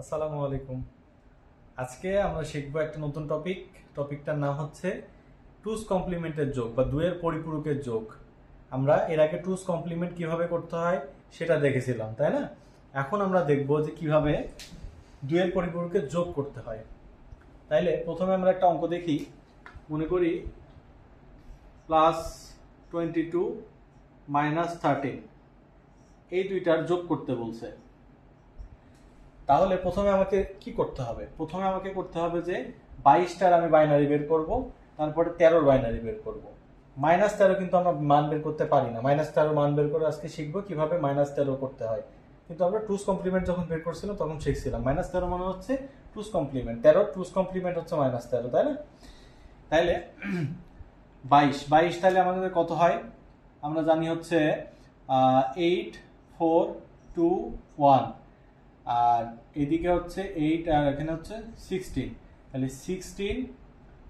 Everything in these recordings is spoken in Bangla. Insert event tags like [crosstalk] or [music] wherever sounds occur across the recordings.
আসসালামু আলাইকুম। আজকে আমরা শিখব একটা নতুন টপিক টপিকটার নাম হচ্ছে টুস কমপ্লিমেন্টের যোগ বা দুয়ের পরিপূরকের যোগ। আমরা এর আগে টুস কমপ্লিমেন্ট কীভাবে করতে হয় সেটা দেখেছিলাম, তাই না? এখন আমরা দেখব যে কীভাবে দুয়ের পরিপূরকের যোগ করতে হয়। তাইলে প্রথমে আমরা একটা অঙ্ক দেখি। মনে করি plus twenty two minus thirteen এই দুইটার যোগ করতে বলছে। তাহলে প্রথমে আমাকে কি করতে হবে? প্রথমে আমাকে করতে হবে যে বাইশটার আমি বাইনারি বের করব, তারপরে তেরোর বাইনারি বের করব। মাইনাস তেরো কিন্তু আমরা মান বের করতে পারি না। মাইনাস তেরো মান বের করে আজকে শিখব কীভাবে মাইনাস তেরো করতে হয়। কিন্তু আমরা টুস কমপ্লিমেন্ট যখন বের করছিলাম তখন শিখছিলাম। মাইনাস তেরো মানে হচ্ছে টুস কমপ্লিমেন্ট তেরো টুস কমপ্লিমেন্ট হচ্ছে মাইনাস তেরো, তাই না? তাইলে [clears throat] বাইশ। বাইশ তাহলে আমাদের কত হয়? আমরা জানি হচ্ছে এইট ফোর টু ওয়ান আর এদিকে হচ্ছে এইট আর এখানে হচ্ছে সিক্সটিন তাহলে সিক্সটিন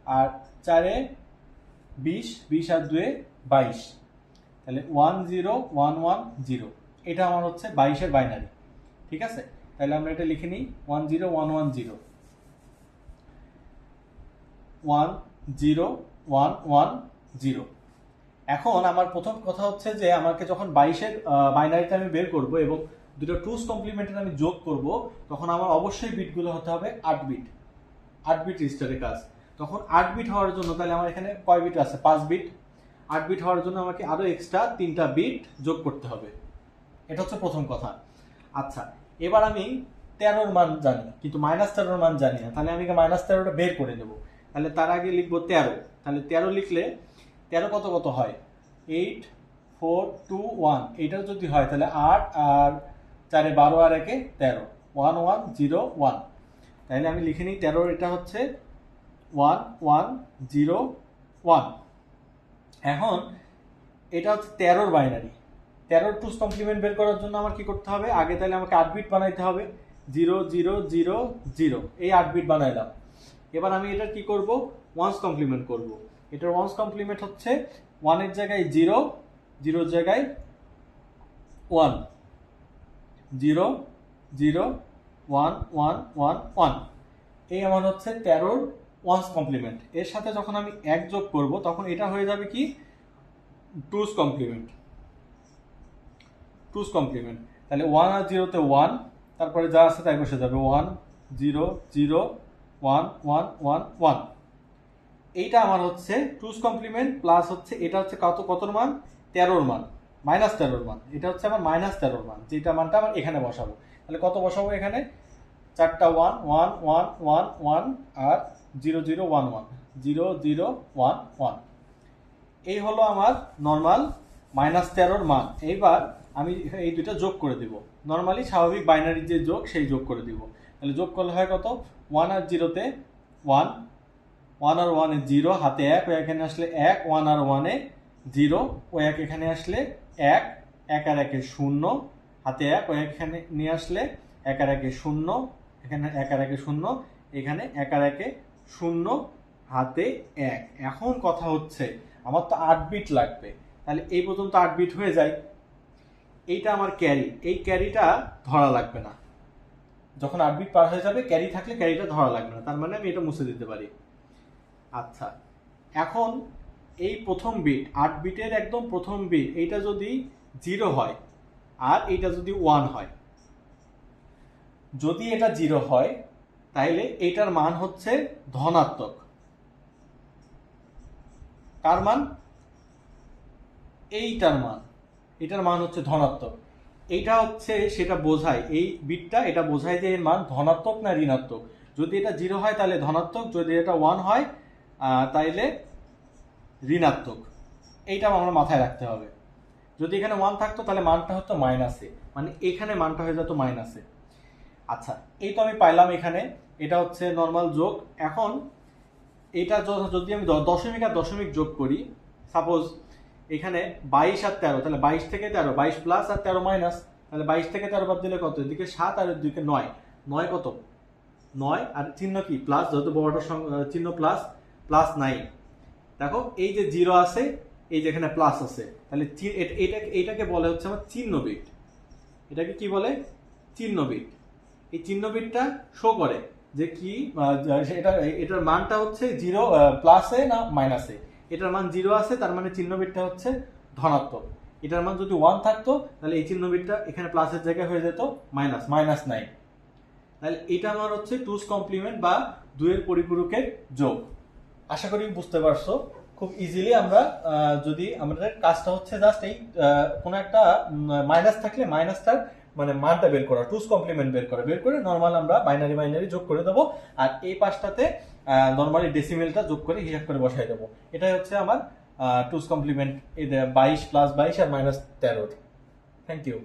আর চারে বিশ বিশ আর দুয়ে বাইশ। তাহলে one zero one one zero এটা আমার হচ্ছে বাইশের বাইনারি ঠিক আছে? তাহলে আমরা এটা লিখে নিই one zero one one zero one zero one one zero এখন আমার প্রথম কথা হচ্ছে যে আমাকে যখন বাইশের বাইনারিটা আমি বের করব এবং দুটো টুস কমপ্লিমেন্টের আমি যোগ করব, তখন আমার অবশ্যই বিটগুলো হতে হবে আট বিট আট বিট রেজিস্টারের কাজ। তখন আট বিট হওয়ার জন্য তাহলে আমার এখানে কয় বিট আছে? পাঁচ বিট আট বিট হওয়ার জন্য আমাকে আরও এক্সট্রা তিনটা বিট যোগ করতে হবে। এটা হচ্ছে প্রথম কথা। আচ্ছা এবার আমি তেরোর মান জানি, কিন্তু মাইনাস তেরোর মান জানি না। তাহলে আমি মাইনাস তেরোটা বের করে নেব। তাহলে তার আগে লিখব তেরো। তাহলে তেরো লিখলে তেরো কত কত হয়? এইট ফোর টু ওয়ান এইটা যদি হয়, তাহলে আট আর চারে বারো আর একে তেরো। One one, zero, one. তাহলে আমি লিখে নিই, তেরোর এটা হচ্ছে ওয়ান ওয়ান, জিরো, ওয়ান। এখন এটা হচ্ছে তেরোর বাইনারি। তেরোর টুস কমপ্লিমেন্ট বের করার জন্য আমার কি করতে হবে? আগে তাহলে আমাকে আট বিট বানাইতে হবে। Zero zero zero zero. এই আট বিট বানাইলাম। এবার আমি এটার কি করব? ওয়ান্স কমপ্লিমেন্ট করব। এটার ওয়ান্স কমপ্লিমেন্ট হচ্ছে ওয়ানের জায়গায় জিরো, জিরোর জায়গায় one. Zero zero, one one one one. এই আমার হচ্ছে তেরোর ওয়ান্স কমপ্লিমেন্ট। এর সাথে যখন আমি এক যোগ করব, তখন এটা হয়ে যাবে কি? টুস কমপ্লিমেন্ট। টুস কমপ্লিমেন্ট। তাহলে ওয়ান আর জিরোতে ওয়ান, তারপরে যা আছে তাই বসে যাবে। One, zero zero, one one one one. এইটা আমার হচ্ছে টুস কমপ্লিমেন্ট, প্লাস হচ্ছে এটা হচ্ছে কত, কতর মান? তেরোর মান। মাইনাস তেরোর মান এটা হচ্ছে আমার মাইনাস তেরোর মান যেটা মানটা আমার এখানে বসাবো। তাহলে কত বসাবো এখানে? চারটা one one one one one, আর zero zero, one one. Zero zero, one one. এই হলো আমার নর্মাল মাইনাস তেরোর মান। এইবার আমি এই দুইটা যোগ করে দিব। নর্মালি স্বাভাবিক বাইনারি যে যোগ, সেই যোগ করে দিব। তাহলে যোগ করলে হয় কত? ওয়ান আর জিরোতে ওয়ান ওয়ান আর ওয়ানে জিরো, হাতে এক এখানে আসলে এক, ওয়ান আর ওয়ানে জিরো, ও এক এখানে আসলে এক এক আর একে শূন্য, হাতে এক, ও এখানে নিয়ে আসলে এক একে শূন্য, এখানে এক আর একে শূন্য, এখানে এক একে শূন্য, হাতে এক। এখন কথা হচ্ছে, আমার তো আট বিট লাগবে, তাহলে এই পর্যন্ত আট বিট হয়ে যায়। এইটা আমার ক্যারি এই ক্যারিটা ধরা লাগবে না। যখন আট বিট পার হয়ে যাবে ক্যারি থাকলে ক্যারিটা ধরা লাগবে না, তার মানে আমি এটা মুছে দিতে পারি। আচ্ছা এখন এই প্রথম বিট, আট বিটের একদম প্রথম বিট, এইটা যদি জিরো হয় আর এইটা যদি ওয়ান হয়। যদি এটা জিরো হয়, তাইলে এইটার মান হচ্ছে ধনাত্মক। কার মান? এইটার মান। এটার মান হচ্ছে ধনাত্মক। এইটা হচ্ছে, সেটা বোঝায়, এই বিটটা এটা বোঝায় যে এর মান ধনাত্মক না ঋণাত্মক। যদি এটা জিরো হয় তাহলে ধনাত্মক। যদি এটা ওয়ান হয় তাইলে ঋণাত্মক। এইটা আমরা মাথায় রাখতে হবে। যদি এখানে ওয়ান থাকতো, তাহলে মানটা হতো মাইনাসে মানে এখানে মানটা হয়ে যেত মাইনাসে আচ্ছা এই তো আমি পাইলাম এখানে। এটা হচ্ছে নর্মাল যোগ। এখন এটা যদি আমি দশমিক আর দশমিক যোগ করি সাপোজ এখানে বাইশ আর তেরো, তাহলে বাইশ থেকে তেরো, বাইশ প্লাস আর তেরো মাইনাস তাহলে বাইশ থেকে তেরো বাদ দিলে কত? এদিকে সাত আর এদিকে নয়। নয় কত? নয় আর চিহ্ন কি? প্লাস যত সঙ্গে চিহ্ন প্লাস প্লাস নাইন দেখো, এই যে জিরো আছে, এই যে এখানে প্লাস আছে, তাহলে চি- এট- এটা এটাকে বলে হচ্ছে আমার চিহ্ন বিট এটাকে কি বলে? চিহ্ন বিট এই চিহ্ন বিটটা শো করে যে কি এটা, এটার মানটা হচ্ছে জিরো প্লাসে না মাইনাসে এটার মান জিরো আছে, তার মানে চিহ্ন বিটটা হচ্ছে ধনাত্মক। এটার মান যদি ওয়ান থাকতো, তাহলে এই চিহ্ন বিটটা এখানে প্লাসের জায়গায় হয়ে যেত মাইনাস মাইনাস নাইন তাহলে এটা আমার হচ্ছে টুস কমপ্লিমেন্ট বা দুয়ের পরিপূরকের যোগ। আশা করি বুঝতে পারছ। খুব ইজিলি আমরা যদি আমাদের কাজটা হচ্ছে জাস্ট এই কোনো একটা মাইনাস থাকলে মাইনাসটার মানে মানটা বের করা টুস কমপ্লিমেন্ট বের করা। বের করে নর্মাল আমরা বাইনারি বাইনারি যোগ করে দেবো আর এই পাশটাতে নর্মালি ডেসিমেলটা যোগ করে হিসাব করে বসাই দেবো। এটাই হচ্ছে আমার টুস কমপ্লিমেন্ট বাইশ প্লাস বাইশ আর মাইনাস তেরোর থ্যাংক ইউ